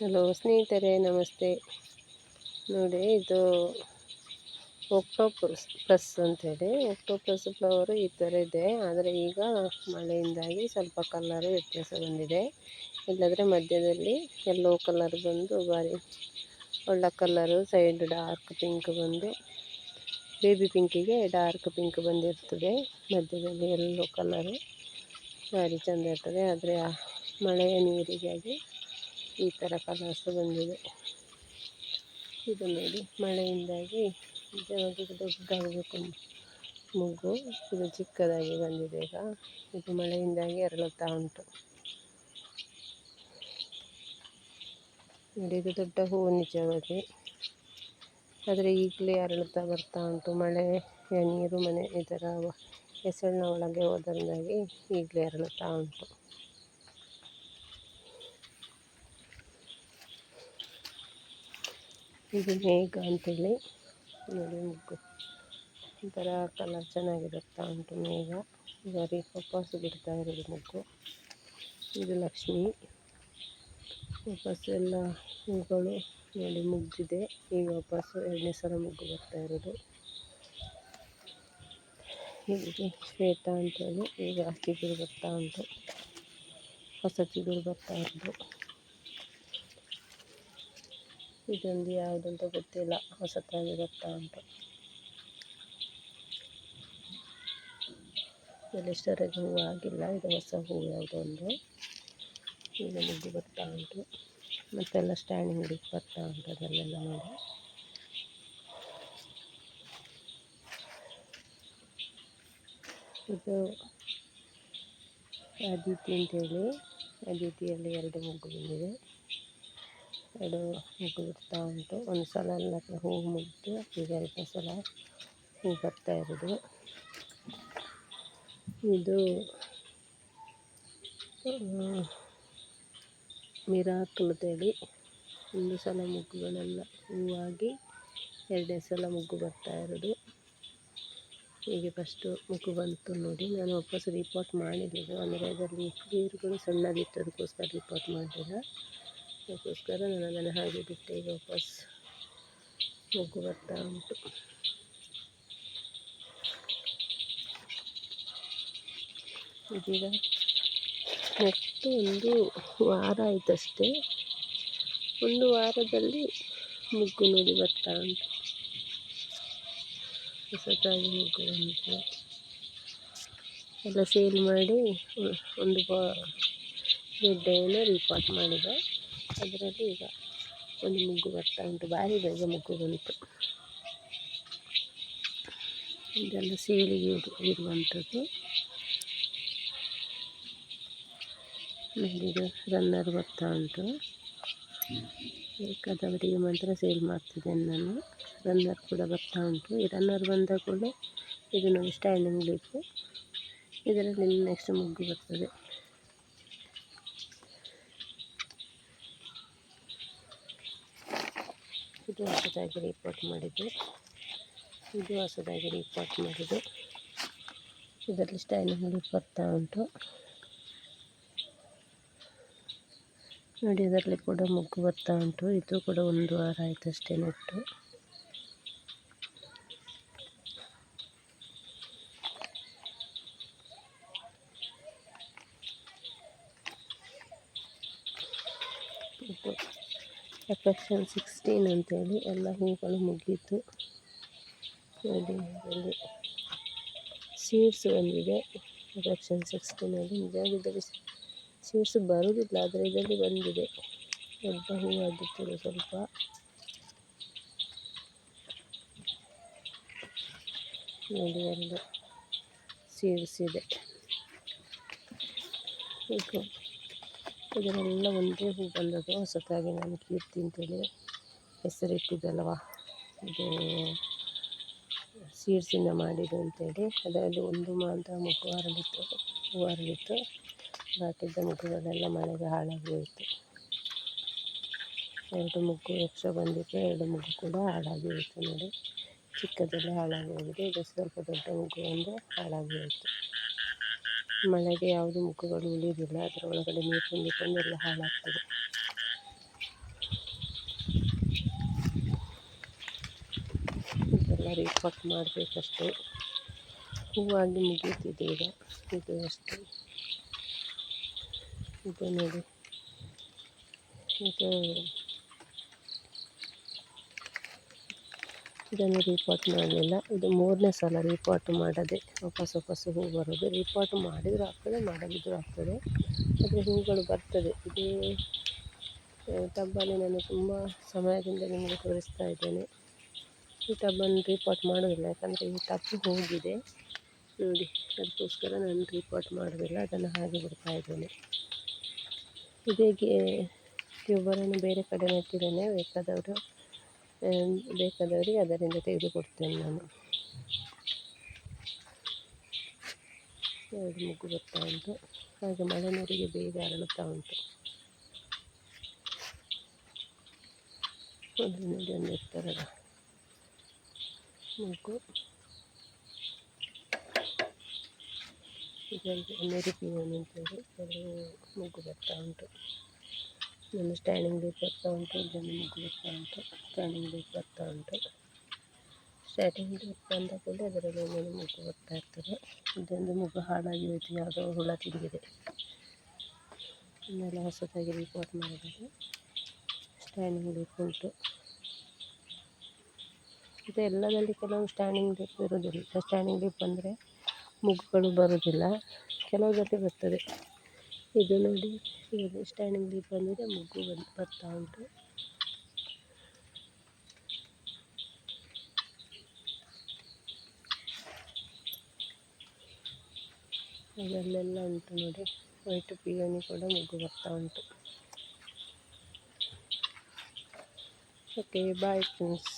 Hello ಸ್ನೇಹಿತರೆ, ನಮಸ್ತೆ. ನೋಡಿ, ಇದು ಒಕ್ಟೋಪಸ್ ಪ್ಲಸ್ ಅಂತೇಳಿ ಒಕ್ಟೋಪಸ್ ಫ್ಲವರು ಈ ಥರ ಇದೆ. ಆದರೆ ಈಗ ಮಳೆಯಿಂದಾಗಿ ಸ್ವಲ್ಪ ಕಲ್ಲರು ವ್ಯತ್ಯಾಸ ಬಂದಿದೆ. ಇಲ್ಲದ್ರೆ ಮಧ್ಯದಲ್ಲಿ ಎಲ್ಲೋ ಕಲರ್ ಬಂದು ಭಾರಿ ಒಳ್ಳೆ ಕಲ್ಲರು ಸೈಡ್ ಡಾರ್ಕ್ ಪಿಂಕ್ ಬಂದು ಬೇಬಿ ಪಿಂಕಿಗೆ ಡಾರ್ಕ್ ಪಿಂಕ್ ಬಂದಿರ್ತದೆ. ಮಧ್ಯದಲ್ಲಿ ಎಲ್ಲೋ ಕಲರು ಭಾರಿ ಚೆಂದ ಇರ್ತದೆ. ಆದರೆ ಮಳೆಯ ನೀರಿಗಾಗಿ ಈ ಥರ ಕಲರ್ಸ್ ಬಂದಿದೆ. ಇದು ನೋಡಿ, ಮಳೆಯಿಂದಾಗಿ ದೊಡ್ಡದಾಗಬೇಕು ಮುಗ್ಗು. ಇದು ಚಿಕ್ಕದಾಗಿ ಬಂದಿದೆ ಈಗ. ಇದು ಮಳೆಯಿಂದಾಗಿ ಅರಳುತ್ತಾ ಉಂಟು. ನೋಡಿ, ಇದು ದೊಡ್ಡ ಹೂವು ನಿಜವಾಗಿ. ಆದರೆ ಈಗಲೇ ಅರಳುತ್ತಾ ಬರ್ತಾ ಉಂಟು. ಮಳೆ, ನೀರು, ಮನೆ ಇದರ ಹೆಸರಿನ ಒಳಗೆ ಹೋದರಿಂದಾಗಿ ಈಗಲೇ ಅರಳುತ್ತಾ ಉಂಟು. ಇದು ಮೇಘ ಅಂತೇಳಿ ನೋಡಿ ಮುಗ್ಗು. ಒಂಥರ ಕಲರ್ ಚೆನ್ನಾಗಿರುತ್ತಾ ಉಂಟು ಮೇಘ. ಬರೀ ವಾಪಸ್ ಬಿಡ್ತಾ ಇರೋದು ಮುಗ್ಗು. ಇದು ಲಕ್ಷ್ಮಿ. ವಾಪಸ್ ಎಲ್ಲ ಹೂಗಳು ನೋಡಿ ಮುಗ್ಗಿದೆ ಈಗ ವಾಪಸ್ಸು ಎರಡನೇ ಸಲ ಮುಗ್ಗು ಬರ್ತಾ ಇರೋದು. ಹೀಗೆ ಶ್ವೇತ ಅಂತೇಳಿ. ಈಗ ಚಿಗುರು ಬರ್ತಾ ಉಂಟು. ಹೊಸ ಚಿಗುರು ಬರ್ತಾ ಇರೋದು. ಇದೊಂದು ಯಾವುದಂತ ಗೊತ್ತಿಲ್ಲ. ಹೊಸತಾಗಿ ಬರ್ತಾ ಉಂಟು. ಇದೆಷ್ಟರದ್ದು ಹೂವು ಆಗಿಲ್ಲ. ಇದು ಹೊಸ ಹೂವು ಯಾವುದೋ ಒಂದು. ಈಗ ಮುಗ್ಗು ಬರ್ತಾ ಉಂಟು. ಮತ್ತೆಲ್ಲ ಸ್ಟ್ಯಾಂಡಿಂಗ್ ಹಿಡಿದು ಬರ್ತಾ ಉಂಟು ಅದರಲ್ಲೆಲ್ಲ ನೋಡಿ. ಇದು ಅದಿತಿ ಅಂತೇಳಿ. ಅದಿತಿಯಲ್ಲಿ ಎರಡು ಮುಗ್ಗು ಬಂದಿದೆ ಎರಡು ಮುಗ್ಗು ಬಿಡ್ತಾ ಉಂಟು. ಒಂದು ಸಲ ಎಲ್ಲ ಹೂವು ಮುಗಿದು, ಈಗ ಎರಡು ಸಲ ಹೂ ಬರ್ತಾ ಇರೋದು. ಇದು ಮಿರಾಕಲ್ ಅಂತೇಳಿ ಒಂದು ಸಲ ಮುಗ್ಗುಗಳೆಲ್ಲ ಹೂವಾಗಿ ಎರಡನೇ ಸಲ ಮುಗ್ಗು ಬರ್ತಾ ಇರೋದು. ಹೀಗೆ ಫಸ್ಟು ಮುಗ್ಗು ಬಂತು ನೋಡಿ. ನಾನು ವಾಪಸ್ ರಿಪೋರ್ಟ್ ಮಾಡಿದ್ದೀನಿ ಅಂದರೆ ಅದರಲ್ಲಿ ಬೇರುಗಳು ಸಣ್ಣದಿತ್ತು ಅದಕ್ಕೋಸ್ಕರ ರಿಪೋರ್ಟ್ ಮಾಡಲಿಲ್ಲ. ಅದಕ್ಕೋಸ್ಕರ ನಾನು ಅದನ್ನು ಹಾಗೆ ಬಿಟ್ಟೆ ಈಗ ವಾಪಸ್ ಮೊಗ್ಗು ಬರ್ತಾ ಉಂಟು. ಇದೀಗ ನೆಕ್ಸ್ಟ್ ಒಂದು ವಾರ ಆಯ್ತಷ್ಟೇ. ಒಂದು ವಾರದಲ್ಲಿ ಮುಗ್ಗು ನೋಡಿ ಬರ್ತಾ ಉಂಟು. ಹೊಸತಾಗಿ ಮುಗ್ಗು ಬಂದಿದೆ. ಎಲ್ಲ ಸೇಲ್ ಮಾಡಿ ಒಂದು ಬಾ ಗೆಡ್ಡೆಯನ್ನು ರೀಪಾಟ್ ಮಾಡಿದೆ. ಅದರಲ್ಲಿ ಈಗ ಒಂದು ಮುಗ್ಗು ಬರ್ತಾ ಉಂಟು. ಭಾರಿ ಬೇಗ ಮುಗ್ಗು ಬಂತು. ಇದೆಲ್ಲ ಸೇಲಿಗೆ ಇರುವಂಥದ್ದು. ಇದು ರನ್ನರ್ ಬರ್ತಾ ಉಂಟು. ಬೇಕಾದವರಿಗೆ ಮಾತ್ರ ಸೇಲ್ ಮಾಡ್ತಿದ್ದೇನೆ ನಾನು. ರನ್ನರ್ ಕೂಡ ಬರ್ತಾ ಉಂಟು. ಈ ರನ್ನರ್ ಬಂದ ಕೂಡ ಇದು ನೋಡಿ ಸ್ಟ್ಯಾಂಡಿಂಗ್ ಬೇಕು ಇದರಲ್ಲಿ ನೆಕ್ಸ್ಟ್ ಮುಗ್ಗು ಬರ್ತದೆ. ಇದು ಹೊಸದಾಗಿ ರಿಪೋರ್ಟ್ ಮಾಡಿದ್ದು. ಇದು ಹೊಸದಾಗಿ ರಿಪೋರ್ಟ್ ಮಾಡಿದ್ದು. ಇದರಲ್ಲಿ ಸ್ಟೈಲಿಂಗ್ ಬರ್ತಾ ಉಂಟು. ನೋಡಿ, ಇದರಲ್ಲಿ ಕೂಡ ಮುಗ್ಗು ಬರ್ತಾ ಉಂಟು. ಇದು ಕೂಡ ಒಂದು ವಾರ ಆಯಿತು ಅಷ್ಟೇ ನೆಟ್ಟು. ಎಫೆಕ್ಷನ್ ಸಿಕ್ಸ್ಟೀನ್ ಅಂತೇಳಿ, ಎಲ್ಲ ಹೂಗಳು ಮುಗೀತು. ನೋಡಿ ಇಲ್ಲಿ ಸೀಡ್ಸ್ ಬಂದಿದೆ ಎಫೆಕ್ಷನ್ ಸಿಕ್ಸ್ಟೀನಲ್ಲಿ ನಿಜವಾಗಿದ್ದಲ್ಲಿ ಸೀಡ್ಸ್ ಬರೋದಿಲ್ಲ, ಆದರೆ ಇದರಲ್ಲಿ ಬಂದಿದೆ ದೊಡ್ಡ ಹೂ ಆಗಿತ್ತು ಸ್ವಲ್ಪ. ನೋಡಿ, ಒಂದು ಸೀಡ್ಸ್ ಇದೆ. ಇದರೆಲ್ಲ ಒಂದೇ ಹೂ ಬಂದದ್ದು. ಹೊಸತಾಗಿ ನಾನು ಕೀರ್ತಿ ಅಂತೇಳಿ ಹೆಸರಿಟ್ಟಿದ್ದಲ್ವ? ಇದು ಸೀಡ್ಸಿಂದ ಮಾಡಿದ್ದು ಅಂತೇಳಿ. ಅದರಲ್ಲಿ ಒಂದು ಮಾತ್ರ ಮುಗ್ಗು ಹರಡಿತ್ತು ಹೂ ಹರಡಿತ್ತು ಬಾಕಿದ್ದ ಮುಗ್ಗುಗಳೆಲ್ಲ ಮಳೆಗೆ ಹಾಳಾಗಿ ಹೋಯಿತು. ಎರಡು ಮುಗ್ಗು ಎಕ್ಸ್ಟ್ರಾ ಬಂದಿತ್ತು, ಎರಡು ಮುಗ್ಗು ಕೂಡ ಹಾಳಾಗಿ ಹೋಯಿತು ನೋಡಿ. ಚಿಕ್ಕದೆಲ್ಲ ಹಾಳಾಗಿ ಹೋಗಿದೆ ಇದು ಸ್ವಲ್ಪ ದೊಡ್ಡ ಮುಗ್ಗು ಒಂದು ಹಾಳಾಗಿ ಹೋಯಿತು. ಮಳೆಗೆ ಯಾವುದು ಮುಖಗಳು ಉಳಿದಿಲ್ಲ, ಅದರ ಒಳಗಡೆ ನೀರು ತುಂಬಿಕೊಂಡು ಎಲ್ಲ ಹಾಳಾಗ್ತದೆ. ಇದೆಲ್ಲ ರೀಪಕ್ ಮಾಡಬೇಕಷ್ಟೇ. ಹೂವಾಗಿ ಮುಗೀತಿದೆ ಈಗ. ಇದು ಅಷ್ಟೇ. ಇದು ನೋಡಿ. ಇದು ಇದನ್ನು ರಿಪೋರ್ಟ್ ಮಾಡಲಿಲ್ಲ. ಇದು ಮೂರನೇ ಸಲ ರಿಪೋರ್ಟ್ ಮಾಡದೆ ವಾಪಸ್ ವಾಪಸ್ ಹೂ ಬರೋದು. ರಿಪೋರ್ಟ್ ಮಾಡಿದರೂ ಆಗ್ತದೆ ಮಾಡದಿದ್ದರೂ ಆಗ್ತದೆ. ಆದರೆ ಹೂಗಳು ಬರ್ತದೆ. ಇದು ಟಬ್ಬಲ್ಲಿ ನಾನು ತುಂಬ ಸಮಯದಿಂದ ನಿಮಗೆ ತೋರಿಸ್ತಾ ಇದ್ದೇನೆ. ಈ ಟಬ್ಬನ್ನು ರಿಪೋರ್ಟ್ ಮಾಡೋದಿಲ್ಲ. ಯಾಕಂದರೆ ಈ ಟಬ್ಬು ಹೋಗಿದೆ. ನೋಡಿ, ಅದಕ್ಕೋಸ್ಕರ ನಾನು ರಿಪೋರ್ಟ್ ಮಾಡೋದಿಲ್ಲ. ಅದನ್ನು ಹಾಗೆ ಬಿಡ್ತಾ ಇದ್ದೇನೆ. ಇದೇಗೆ, ಟ್ಯೂಬರನ್ನು ಬೇರೆ ಕಡೆ ನೆಟ್ಟಿದ್ದೇನೆ ಬೇಕಾದವರು ಬೇಕಾದವರಿಗೆ ಅದರಿಂದ ತೆಗೆದುಕೊಡ್ತೇನೆ ನಾನು ಎರಡು ಮುಗ್ಗು ಬರ್ತಾ ಉಂಟು ಹಾಗೆ ಮಳೆ ನೀರಿಗೆ ಬೇಗ ಅರಳುತ್ತಾ ಉಂಟು ಒಂದು ನೋಡಿ ಒಂದು ಎತ್ತರದ ಮುಗ್ಗು ಇದರಲ್ಲಿ ಮೆರಿಪಿಯೋನ್ ಅಂತೇಳಿ ಎರಡು ಮುಗ್ಗು ಬರ್ತಾ ಉಂಟು ನನ್ನ ಸ್ಟ್ಯಾಂಡಿಂಗ್ ಲೀಪ್ ಬರ್ತಾ ಉಂಟು ಜನ ಮುಗ್ಗು ಬರ್ತಾ ಉಂಟು ಸ್ಟ್ಯಾಂಡಿಂಗ್ ಬೇಕು ಬರ್ತಾ ಉಂಟು. ಸ್ಟ್ಯಾಂಡಿಂಗ್ ಬೇಕು ಬಂದ ಕೂಡಲೇ ಅದರಲ್ಲಿ ಒಂದೊಂದು ಮುಗ್ಗು ಬರ್ತಾ ಇರ್ತದೆ. ಇದೊಂದು ಮಗು ಹಾಳಾಗಿ ಹೋಯ್ತು, ಯಾವುದೋ ಹುಳ ತಿರುಗಿದೆ ಇನ್ನೆಲ್ಲ ಹೊಸದಾಗಿ ರಿಪೋರ್ಟ್ ಮಾಡಿದರೆ ಸ್ಟ್ಯಾಂಡಿಂಗ್ ಲೀಪ್ ಉಂಟು. ಮತ್ತು ಎಲ್ಲದಲ್ಲಿ ಕೆಲವು ಸ್ಟ್ಯಾಂಡಿಂಗ್ ಬೇಕು ಇರೋದಿಲ್ಲ ಸ್ಟ್ಯಾಂಡಿಂಗ್ ಲೀಪ್ ಅಂದರೆ ಮುಗ್ಗುಗಳು ಬರೋದಿಲ್ಲ ಕೆಲವುದಲ್ಲಿ ಬರ್ತದೆ. ಇದು ನೋಡಿ ಇದು ಸ್ಟ್ಯಾಂಡಿಂಗ್ ಲೀಪ್ ಬಂದಿದೆ ಮುಗ್ಗು ಬಂದು ಬರ್ತಾ ಉಂಟು ಅದರಲ್ಲೆಲ್ಲ ಉಂಟು ನೋಡಿ ವೈಟ್ ಪಿಯೋನಿ ಕೂಡ ಮುಗ್ಗು ಬರ್ತಾ ಉಂಟು ಓಕೆ ಬಾಯ್ ಫ್ರೆಂಡ್ಸ್